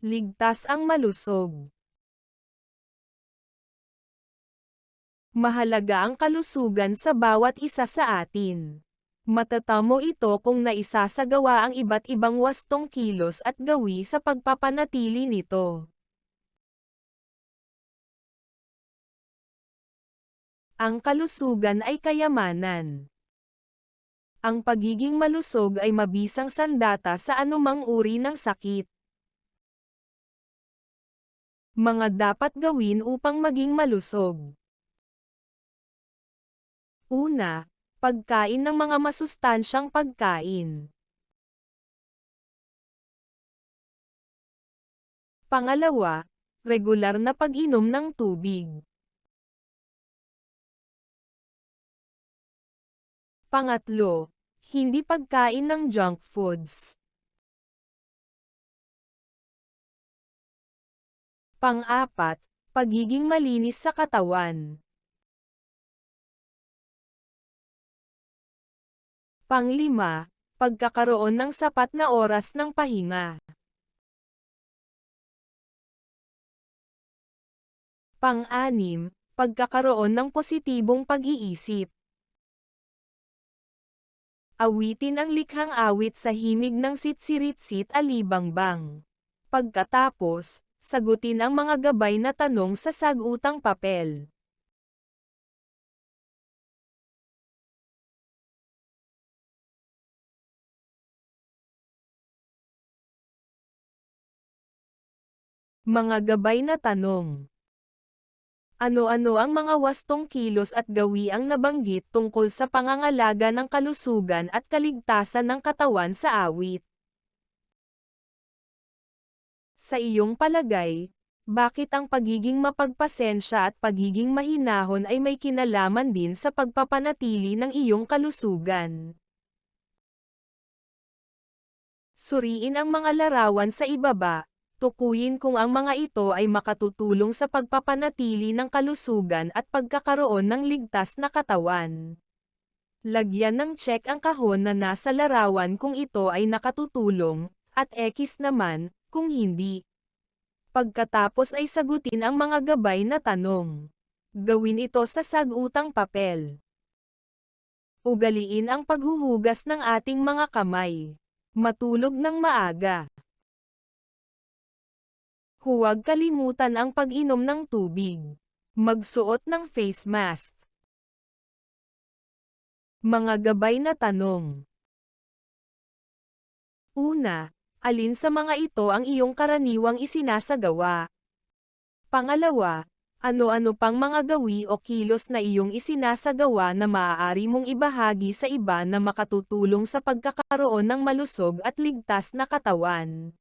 Ligtas ang malusog. Mahalaga ang kalusugan sa bawat isa sa atin. Matatamo ito kung naisasagawa ang iba't ibang wastong kilos at gawi sa pagpapanatili nito. Ang kalusugan ay kayamanan. Ang pagiging malusog ay mabisang sandata sa anumang uri ng sakit. Mga dapat gawin upang maging malusog. Una, pagkain ng mga masustansyang pagkain. Pangalawa, regular na pag-inom ng tubig. Pangatlo, hindi pagkain ng junk foods. Pang-apat, pagiging malinis sa katawan. Panglima, pagkakaroon ng sapat na oras ng pahinga. Pang-anim, pagkakaroon ng positibong pag-iisip. Awitin ang likhang awit sa himig ng sitsiritsit alibangbang. Pagkatapos, sagutin ang mga gabay na tanong sa sagutang papel. Mga gabay na tanong. Ano-ano ang mga wastong kilos at gawi ang nabanggit tungkol sa pangangalaga ng kalusugan at kaligtasan ng katawan sa awit? Sa iyong palagay, bakit ang pagiging mapagpasensya at pagiging mahinahon ay may kinalaman din sa pagpapanatili ng iyong kalusugan? Suriin ang mga larawan sa ibaba, tukuyin kung ang mga ito ay makatutulong sa pagpapanatili ng kalusugan at pagkakaroon ng ligtas na katawan. Lagyan ng check ang kahon na nasa larawan kung ito ay nakatutulong, at X naman, kung hindi. Pagkatapos ay sagutin ang mga gabay na tanong. Gawin ito sa sagutang papel. Ugaliin ang paghuhugas ng ating mga kamay. Matulog ng maaga. Huwag kalimutan ang pag-inom ng tubig. Magsuot ng face mask. Mga gabay na tanong. Una, alin sa mga ito ang iyong karaniwang isinasagawa? Pangalawa, ano-ano pang mga gawi o kilos na iyong isinasagawa na maaari mong ibahagi sa iba na makatutulong sa pagkakaroon ng malusog at ligtas na katawan?